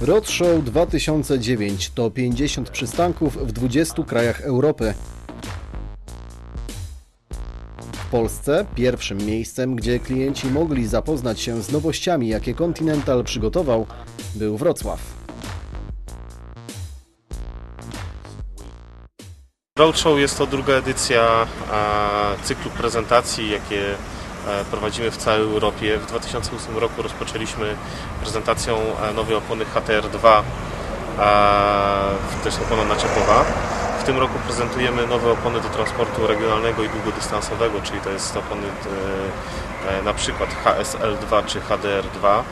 Roadshow 2009 to 50 przystanków w 20 krajach Europy. W Polsce pierwszym miejscem, gdzie klienci mogli zapoznać się z nowościami, jakie Continental przygotował, był Wrocław. Roadshow jest to druga edycja cyklu prezentacji, jakie prowadzimy w całej Europie. W 2008 roku rozpoczęliśmy prezentacją nowej opony HTR2, e, też opona naczepowa. Tym roku prezentujemy nowe opony do transportu regionalnego i długodystansowego, czyli to jest opony e, na przykład HSL2 czy HDR2.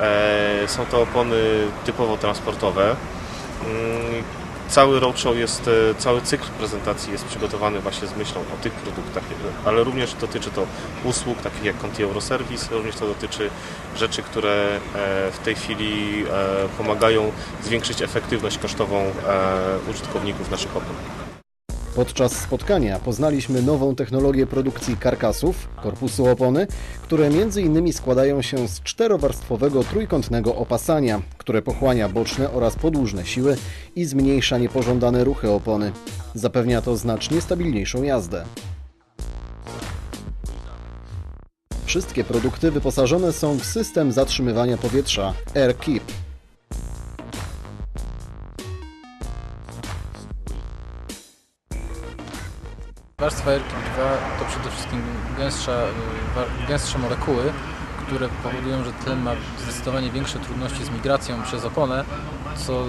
E, Są to opony typowo transportowe. Cały roadshow jest, e, cały cykl prezentacji jest przygotowany właśnie z myślą o tych produktach, ale również dotyczy to usług takich jak Conti Euroservice, również to dotyczy rzeczy, które e, w tej chwili e, pomagają zwiększyć efektywność kosztową użytkowników naszych opon. Podczas spotkania poznaliśmy nową technologię produkcji karkasów, korpusu opony, które innymi składają się z czterowarstwowego trójkątnego opasania, które pochłania boczne oraz podłużne siły i zmniejsza niepożądane ruchy opony. Zapewnia to znacznie stabilniejszą jazdę. Wszystkie produkty wyposażone są w system zatrzymywania powietrza AirKeep. Warstwa RKIP 2 to przede wszystkim gęstsza, y, gęstsze molekuły, które powodują, że tlen ma zdecydowanie większe trudności z migracją przez oponę, co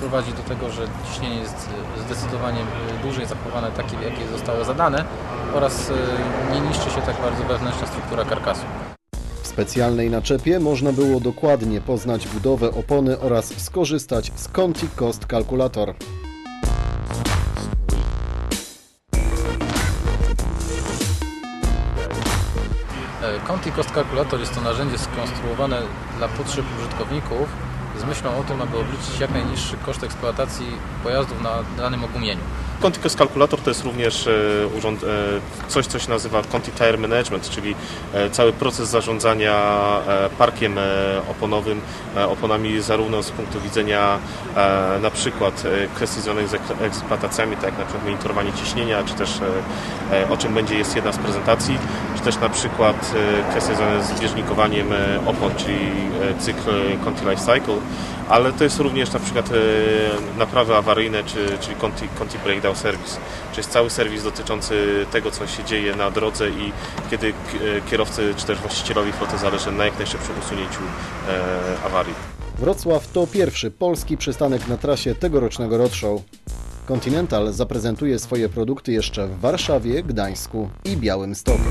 prowadzi do tego, że ciśnienie jest zdecydowanie y, dłużej zachowane takie, jakie zostało zadane oraz y, nie niszczy się tak bardzo wewnętrzna struktura karkasu. W specjalnej naczepie można było dokładnie poznać budowę opony oraz skorzystać z Conti Cost Calculator. Conti Cost Calculator jest to narzędzie skonstruowane dla potrzeb użytkowników z myślą o tym, aby obliczyć jak najniższy koszt eksploatacji pojazdów na danym ogumieniu. Conti Cost Calculator to jest również e, urząd, e, coś, co się nazywa Conti Tire Management, czyli e, cały proces zarządzania parkiem oponowym, oponami zarówno z punktu widzenia na przykład kwestii związanych z ek- eksploatacjami, tak jak na przykład monitorowanie ciśnienia, czy też o czym będzie jest jedna z prezentacji, czy też na przykład kwestie związane z bieżnikowaniem opon, czyli cykl Conti Life Cycle, ale to jest również na przykład naprawy awaryjne, czy, czyli Conti, Conti Breakdown Service, czyli jest cały serwis dotyczący tego, co się dzieje na drodze i kiedy e, kierowcy, czy też właścicielowi floty zależy na jak najszybszym usunięciu e, awarii. Wrocław to pierwszy polski przystanek na trasie tegorocznego roadshow. Continental zaprezentuje swoje produkty jeszcze w Warszawie, Gdańsku i Białymstoku.